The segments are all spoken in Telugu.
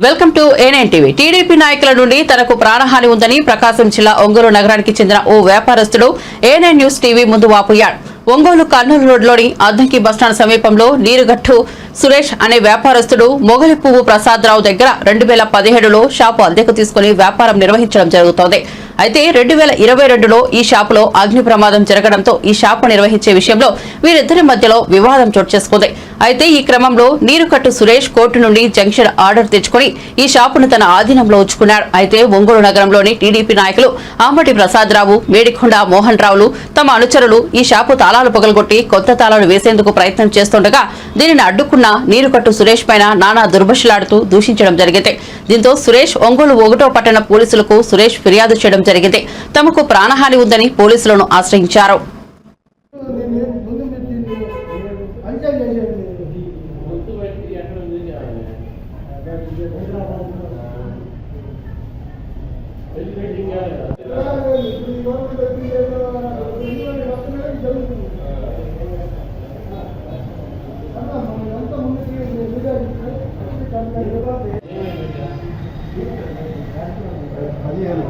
Welcome to A nine TV TDP నాయకుల నుండి తనకు ప్రాణహాని ఉందని ప్రకాశం జిల్లా ఒంగోలు నగరానికి చెందిన ఓ వ్యాపారస్తుడు ఏనైన్ న్యూస్ టీవీ ముందు వాపోయాడు. ఒంగోలు కర్నూలు రోడ్లోని అద్దంకి బస్టాండ్ సమీపంలో నీరుగట్టు సురేష్ అనే వ్యాపారస్తుడు మొగలి పువ్వు ప్రసాదరావు దగ్గర రెండు వేల పదిహేడులో షాపు అద్దెకు తీసుకుని వ్యాపారం నిర్వహించడం జరుగుతోంది. అయితే రెండు వేల ఇరవై రెండులో ఈ షాపులో అగ్ని ప్రమాదం జరగడంతో ఈ షాపు నిర్వహించే విషయంలో వీరిద్దరి మధ్యలో వివాదం చోటు చేసుకుంది. అయితే ఈ క్రమంలో నీరుకట్టు సురేష్ కోర్టు నుండి జంక్షన్ ఆర్డర్ తెచ్చుకుని ఈ షాపును తన ఆధీనంలో ఉంచుకున్నాడు. అయితే ఒంగోలు నగరంలోని టీడీపీ నాయకులు ఆమటి ప్రసాదరావు మేడికొండ మోహన్ రావులు తమ అనుచరులు ఈ షాపు తాళాలు పగలగొట్టి కొత్త తాళాలు వేసేందుకు ప్రయత్నం చేస్తుండగా దీనిని అడ్డుకున్న నీరుకట్టు సురేష్ పైన నానా దుర్భషలాడుతూ దూషించడం జరిగింది. దీంతో సురేష్ ఒంగోలు ఒకటో పట్టణ పోలీసులకు సురేష్ ఫిర్యాదు చేయడం జరిగింది. తమకు ప్రాణహాని ఉందని పోలీసులను ఆశ్రయించారు.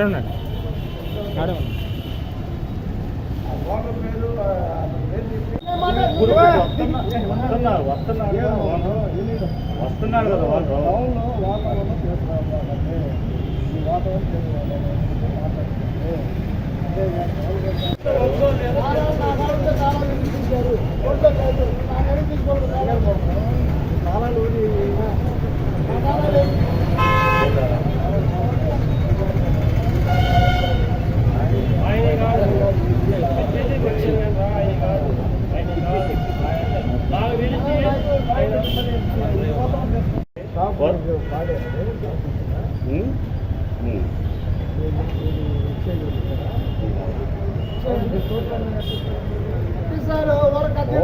ఆడే ఉన్నాడు ఆడే ఉన్నాడు వస్తున్నారు వస్తున్నారు కదా వాళ్ళు ఉం?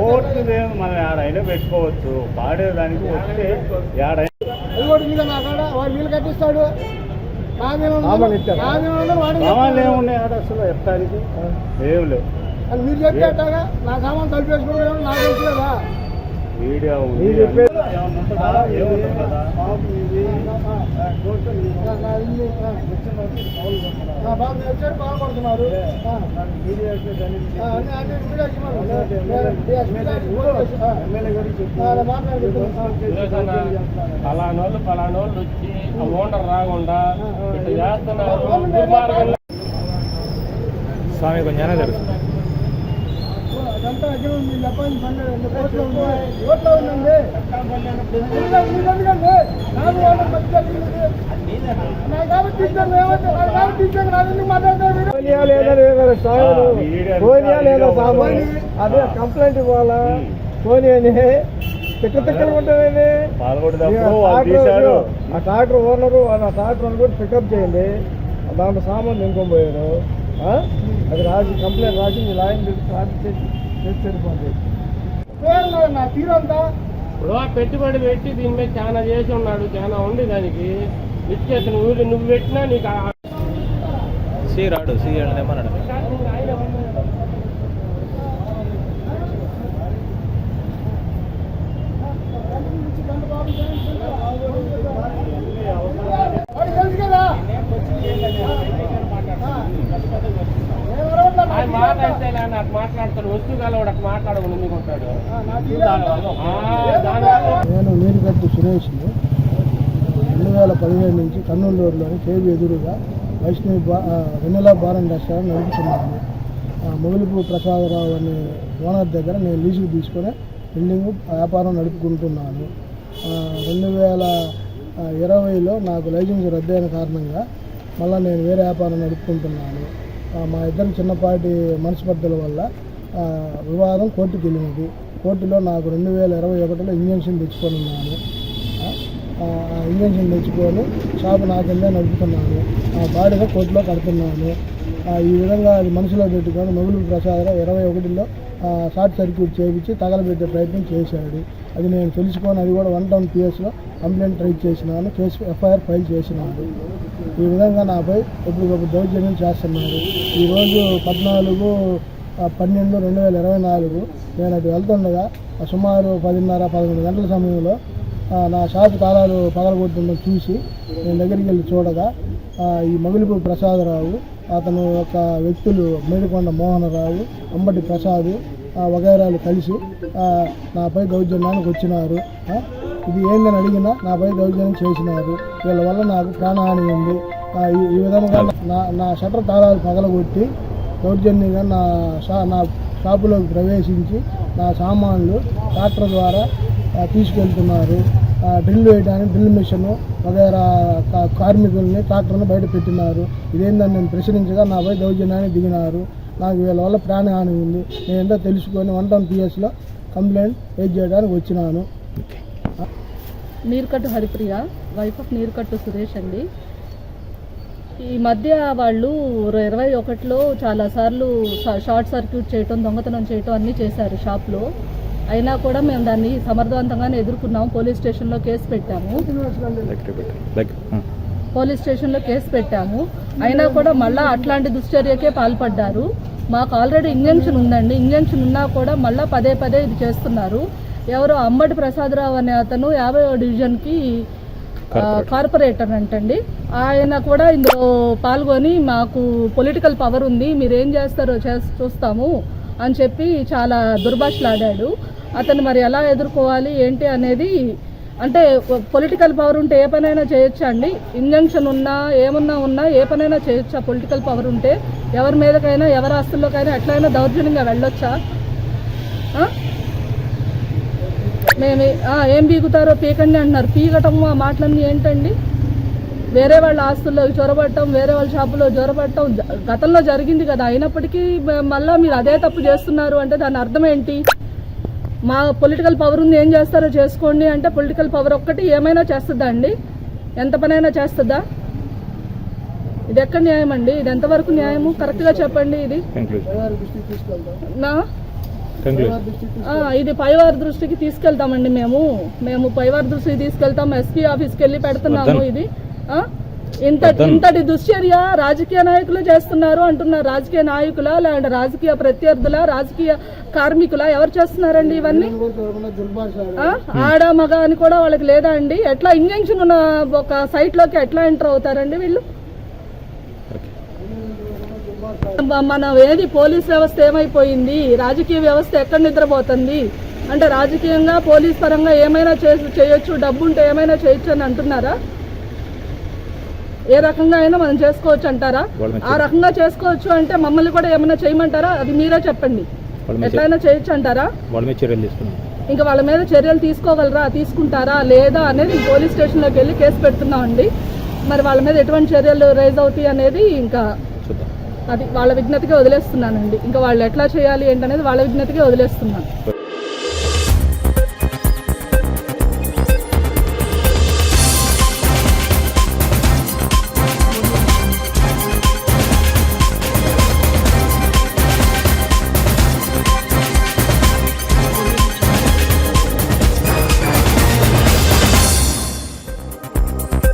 ఓట్లు లేదు మనం ఆడైనా పెట్టుకోవచ్చు. పాడేదానికి వస్తే ఆడైనా మీద నా కాడ వాడు వీలు కట్టిస్తాడు. సామాన్లు. ఏమున్నాయి ఆడ అసలు ఏం లేవు. అది మీరు చెప్పేటాగా నా సామాన్ నాకు ఉంది చెప్పేది- ఏమన్నా ఉంటుందా? ఏముంటుంది కదా బాబు బాగుపడుతున్నారు పలానోళ్ళు పలానోళ్ళు వచ్చి ఆ ఓనర్ రాకుండా ఇట్లా చేస్తున్నారు స్వామి కొంచెం తెలుసు రెండు కోట్లు కోట్లో ఉందండి? నాకు వాళ్ళ మధ్య కాబట్టి ఏమంటే కాబట్టి నాకు ఎందుకు మీరు? సోనియా లేదా ఉంది. అదే కంప్లైంట్ ఇవ్వాలా? సోనియాని తిక్క తిక్కలు ఉంటాయండి తీశారు. ఆ ట్రాక్టర్ ఓనరు ఆ ట్రాక్టర్ కూడా పికప్ చేయండి. దాంట్లో సామాన్ నింకొని పోయారు. ఆ? అది రాసి కంప్లైంట్ రాసి మీ లాయన్ రాసి చేసి నా తీరంతా ఇప్పుడు ఆ పెట్టుబడి పెట్టి దీని మీద చాలా చేసి ఉన్నాడు చాలా ఉంది దానికి నిత్యేత నువ్వు నువ్వు పెట్టినా నీకు సి రాడు సి ఏమన్నాడు వాడికి తెలుసు కదా ఆయన మాట్లాడితే ఇలా నాకు మాట్లాడతాడు వస్తువు కాలవాడు అట్లా మాట్లాడకుండా ఎందుకు ఉంటాడు ఆ, దానివల్ల నేను నీరుగట్టు సురేష్ని రెండు వేల పదిహేడు నుంచి కర్నూలు రోడ్లోని కేవీ ఎదురుగా వైష్ణవి బా వెన్నెల బారన్ రెస్టారెంట్ నడుపుతున్నాను. ఆ, మొగలిపు ప్రసాదరావు అనే ఓనర్ దగ్గర నేను లీజుకు తీసుకొని బిల్డింగ్ వ్యాపారం నడుపుకుంటున్నాను. ఆ, రెండు వేల ఇరవైలో నాకు లైసెన్స్ రద్దయిన కారణంగా మళ్ళీ నేను వేరే వ్యాపారం నడుపుకుంటున్నాను. ఆ, మా ఇద్దరు చిన్నపాటి మనస్పర్ధల వల్ల వివాదం కోర్టుకు వెళ్ళినది కోర్టులో నాకు రెండు వేల ఇరవై ఒకటిలో ఇంజక్షన్ తెచ్చుకొని ఉన్నాను. ఆ, ఇంజక్షన్ తెచ్చుకొని షాపు నా కింద నడుపుతున్నాను. ఆ బాడీగా కోర్టులో కడుతున్నాను. ఈ విధంగా అది మనసులో పెట్టుకొని మొగులు ప్రసాదరావు ఇరవై ఒకటిలో షార్ట్ సర్క్యూట్ చేయించి తగలబెట్టే ప్రయత్నం చేశాడు. అది నేను తెలుసుకొని అది కూడా వన్ టౌన్ పిఎస్లో కంప్లైంట్ ట్రై చేసినాను. కేసు ఎఫ్ఐఆర్ ఫైల్ చేసినాను ఈ విధంగా నాపై ఎప్పటికప్పుడు దౌర్జన్యం చేస్తున్నారు ఈరోజు పద్నాలుగు పన్నెండు రెండు వేల ఇరవై నాలుగు నేను అటు వెళ్తుండగా సుమారు పదిన్నర పదకొండు గంటల సమయంలో నా షాపు తాళాలు పగలగొట్టడం చూసి నేను దగ్గరికి వెళ్ళి చూడగా ఈ మగిలిపు ప్రసాదరావు అతను ఒక వ్యక్తులు మేడికొండ మోహనరావు అంబటి ప్రసాద్ వగైరాలు కలిసి నాపై దౌర్జన్యానికి వచ్చినారు. ఇది ఏందని అడిగినా నాపై దౌర్జన్యం చేసినారు. వీళ్ళ వల్ల నాకు ప్రాణహాని ఉంది. ఈ ఈ విధంగా నా నా షటర్ తాళాలు పగలగొట్టి దౌర్జన్యంగా నా షా నా షాపులోకి ప్రవేశించి నా సామాన్లు ట్రాక్టర్ ద్వారా తీసుకెళ్తున్నారు. డ్రిల్ వేయడానికి డ్రిల్ మిషన్ వగైరా కా- కార్మికుల్ని ట్రాక్టర్ని బయట పెట్టినారు. ఇదేందని నేను ప్రశ్నించగా నాపై దౌర్జన్యాన్ని దిగినారు. నాకు వీళ్ళ వల్ల ప్రాణహాని ఉంది. నేను తెలుసుకొని వన్ టౌన్ పిఎస్లో కంప్లైంట్ రేజ్ చేయడానికి వచ్చినాను. నీరుకట్టు హరిప్రియ వైఫ్ ఆఫ్ నీరుకట్టు సురేష్ అండి. ఈ మధ్య వాళ్ళు ఇరవై ఒకటిలో చాలాసార్లు షార్ట్ సర్క్యూట్ చేయటం దొంగతనం చేయటం అన్నీ చేశారు షాప్లో. అయినా కూడా మేము దాన్ని సమర్థవంతంగానే ఎదుర్కొన్నాము. పోలీస్ స్టేషన్లో కేసు పెట్టాము. పోలీస్ స్టేషన్లో కేసు పెట్టాము. అయినా కూడా మళ్ళీ అట్లాంటి దుశ్చర్యకే పాల్పడ్డారు. మాకు ఆల్రెడీ ఇంజంక్షన్ ఉందండి. ఇంజంక్షన్ ఉన్నా కూడా మళ్ళీ పదే పదే ఇది చేస్తున్నారు. ఎవరో అంబటి ప్రసాదరావు అనే అతను యాభై డివిజన్కి కార్పొరేటర్ అంటండి. ఆయన కూడా ఇందులో పాల్గొని మాకు పొలిటికల్ పవర్ ఉంది మీరు ఏం చేస్తారో చూస్తాము అని చెప్పి చాలా దుర్భాషలాడాడు. అతను మరి ఎలా ఎదుర్కోవాలి ఏంటి అనేది అంటే పొలిటికల్ పవర్ ఉంటే ఏ పనైనా చేయొచ్చా అండి? ఇంజంక్షన్ ఉన్నా ఏమున్నా ఉన్నా ఏ పనైనా చేయొచ్చా? పొలిటికల్ పవర్ ఉంటే ఎవరి మీదకైనా ఎవరి ఆస్తుల్లోకైనా ఎట్లయినా దౌర్జన్యంగా వెళ్ళొచ్చా? ఆ, ఏం పీకుతారో పీకండి అంటున్నారు పీకటం ఆ మాటలన్నీ ఏంటండి? వేరే వాళ్ళ ఆస్తుల్లోకి చొరబట్టడం వేరే వాళ్ళ షాపులో చొరబట్టడం జ- గతంలో జరిగింది కదా. అయినప్పటికీ మ- మళ్ళా మీరు అదే తప్పు చేస్తున్నారు అంటే దాని అర్థం ఏంటి? మా పొలిటికల్ పవర్ ఉంది ఏం చేస్తారో చేసుకోండి అంటే పొలిటికల్ పవర్ ఒక్కటి ఏమైనా చేస్తుందా అండి? ఎంత పనైనా చేస్తుందా? ఇది ఎక్కడ న్యాయం అండి ఇది ఎంతవరకు న్యాయము? కరెక్ట్గా చెప్పండి ఇది. నా ఇది పైవారి దృష్టికి తీసుకెళ్తామండి మేము మేము పైవారి దృష్టికి తీసుకెళ్తాం ఎస్పీ ఆఫీస్కి వెళ్ళి పెడుతున్నాము. ఇది? ఇంత. ఇంతటి దుశ్చర్య రాజకీయ నాయకులు చేస్తున్నారు అంటున్నారు రాజకీయ నాయకుల లేదంటే రాజకీయ ప్రత్యర్థుల రాజకీయ కార్మికుల ఎవరు చేస్తున్నారండి ఇవన్నీ? ఆడ మగ అని కూడా వాళ్ళకి లేదా అండి ఎట్లా ఇంజంక్షన్ ఉన్న ఒక సైట్లోకి ఎట్లా ఎంటర్ అవుతారండి వీళ్ళు మన ఏది పోలీస్ వ్యవస్థ ఏమైపోయింది? రాజకీయ వ్యవస్థ ఎక్కడ నిద్రపోతుంది? అంటే రాజకీయంగా పోలీస్ పరంగా ఏమైనా చేసి చేయొచ్చు డబ్బు ఉంటే ఏమైనా చేయొచ్చు అని అంటున్నారా? ఏ రకంగా అయినా మనం చేసుకోవచ్చు అంటారా? ఆ రకంగా చేసుకోవచ్చు అంటే మమ్మల్ని కూడా ఏమైనా చేయమంటారా? అది మీరే చెప్పండి. ఎట్లయినా చేయొచ్చు అంటారా? ఇంకా వాళ్ళ మీద చర్యలు తీసుకోగలరా? తీసుకుంటారా? లేదా అనేది పోలీస్ స్టేషన్లోకి వెళ్ళి కేసు పెడుతున్నామండి. మరి వాళ్ళ మీద ఎటువంటి చర్యలు రైజ్ అవుతాయి అనేది ఇంకా అది వాళ్ళ విజ్ఞతకే వదిలేస్తున్నానండి. ఇంకా వాళ్ళు ఎట్లా చేయాలి ఏంటనేది వాళ్ళ విజ్ఞతకే వదిలేస్తున్నాను.